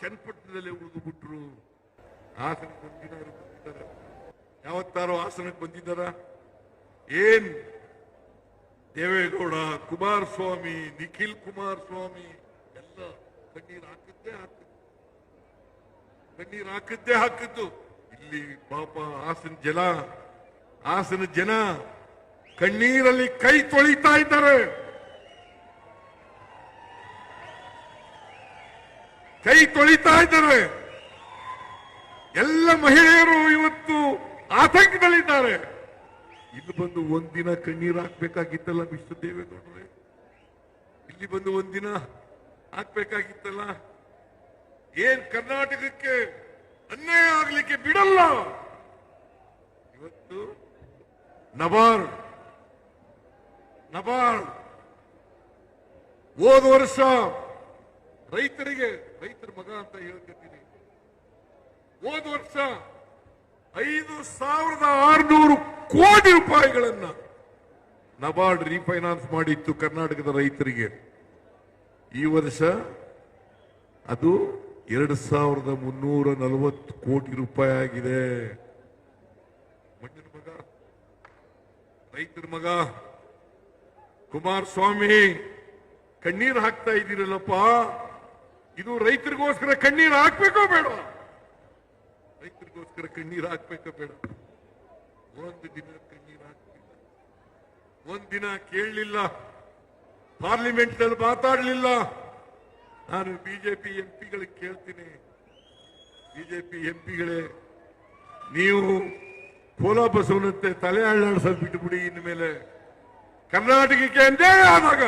ಚನ್ನಪಟ್ಟಣದಲ್ಲಿ ಉಳಿದು ಬಿಟ್ರು. ಹಾಸನಕ್ಕೆ ಒಂದಿನ ಬಂದಿದ್ದಾರೆ. ಯಾವತ್ತಾರೋ ಹಾಸನಕ್ಕೆ ಬಂದಿದ್ದಾರ? ಏನ್? ದೇವೇಗೌಡ, ಕುಮಾರಸ್ವಾಮಿ, ನಿಖಿಲ್ ಕುಮಾರಸ್ವಾಮಿ, ಎಲ್ಲ ಕಣ್ಣೀರು ಹಾಕಿದ್ದೇ ಹಾಕಿದ್ದು. ಕಣ್ಣೀರು ಹಾಕಿದ್ದೇ ಹಾಕಿದ್ದು. ಇಲ್ಲಿ ಪಾಪ ಹಾಸನ ಜನ ಹಾಸನ ಜನ ಕಣ್ಣೀರಲ್ಲಿ ಕೈ ತೊಳಿತಾ ಇದ್ದಾರೆ. ಕೈ ತೊಳಿತಾ ಇದ್ದಾರೆ. ಎಲ್ಲ ಮಹಿಳೆಯರು ಇವತ್ತು ಆತಂಕದಲ್ಲಿದ್ದಾರೆ. ಇಲ್ಲಿ ಬಂದು ಒಂದಿನ ಕಣ್ಣೀರು ಹಾಕ್ಬೇಕಾಗಿತ್ತಲ್ಲ ಮಿಸ್ಟರ್ ದೇವೇಗೌಡರೆ? ಇಲ್ಲಿ ಬಂದು ಒಂದಿನ ಹಾಕ್ಬೇಕಾಗಿತ್ತಲ್ಲ? ಏನ್ ಕರ್ನಾಟಕಕ್ಕೆ ಅನ್ಯಾಯ ಆಗ್ಲಿಕ್ಕೆ ಬಿಡಲ್ಲ? ಇವತ್ತು ನಬಾರ್ಡ್ ನಬಾರ್ಡ್. ಹೋದ ವರ್ಷ ರೈತರಿಗೆ ರೈತರ ಮಗ ಅಂತ ಹೇಳ್ಕೊತೀನಿ ಹೋದ ವರ್ಷ ಐದು ಸಾವಿರದ ಆರ್ನೂರು ಕೋಟಿ ರೂಪಾಯಿಗಳನ್ನ ನಬಾರ್ಡ್ ರೀಫೈನಾನ್ಸ್ ಮಾಡಿತ್ತು ಕರ್ನಾಟಕದ ರೈತರಿಗೆ. ಈ ವರ್ಷ ಅದು ಎರಡು ಸಾವಿರದ ಮುನ್ನೂರ ನಲವತ್ತು ಕೋಟಿ ರೂಪಾಯಿ ಆಗಿದೆ. ಮಣ್ಣಿನ ಮಗ, ರೈತರ ಮಗ, ಕುಮಾರಸ್ವಾಮಿ, ಕಣ್ಣೀರು ಹಾಕ್ತಾ ಇದ್ದೀರಲ್ಲಪ್ಪ. ಇದು ರೈತರಿಗೋಸ್ಕರ ಕಣ್ಣೀರು ಹಾಕ್ಬೇಕೋ ಬೇಡ? ರೈತರಿಗೋಸ್ಕರ ಕಣ್ಣೀರು ಹಾಕ್ಬೇಕೋ ಬೇಡ? ಒಂದು ದಿನ ಕಣ್ಣೀರು ಹಾಕ್ತಿಲ್ಲ ಒಂದ್ ದಿನ ಕೇಳಲಿಲ್ಲ. ಪಾರ್ಲಿಮೆಂಟ್ನಲ್ಲಿ ಮಾತಾಡಲಿಲ್ಲ. ನಾನು ಬಿಜೆಪಿ ಎಂಪಿಗಳಿಗೆ ಕೇಳ್ತೀನಿ. ಬಿಜೆಪಿ ಎಂಪಿಗಳೇ, ನೀವು ಕೋಲ ಬಸವನಂತೆ ತಲೆ ಬಿಟ್ಟು ಬಿಟ್ಟುಬಿಡಿ ಇನ್ಮೇಲೆ. ಕರ್ನಾಟಕಕ್ಕೆ ಎಂದೇ ಆದಾಗ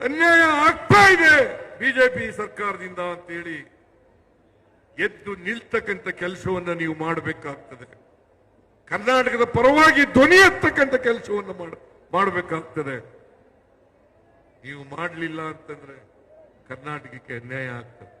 ಅನ್ಯಾಯ ಆಗ್ತಾ ಇದೆ. ಬಿಜೆಪಿ ಸರ್ಕಾರದಿಂದ ಅಂತೇಳಿ ಎದ್ದು ನಿಲ್ತಕ್ಕಂಥ ಕೆಲಸವನ್ನು ನೀವು ಮಾಡಬೇಕಾಗ್ತದೆ. ಕರ್ನಾಟಕದ ಪರವಾಗಿ ಧ್ವನಿ ಎತ್ತಕ್ಕಂಥ ಕೆಲಸವನ್ನು ಮಾಡ, ಮಾಡಬೇಕಾಗ್ತದೆ. ನೀವು ಮಾಡಲಿಲ್ಲ ಅಂತಂದ್ರೆ ಕರ್ನಾಟಕಕ್ಕೆ ಅನ್ಯಾಯ ಆಗ್ತದೆ.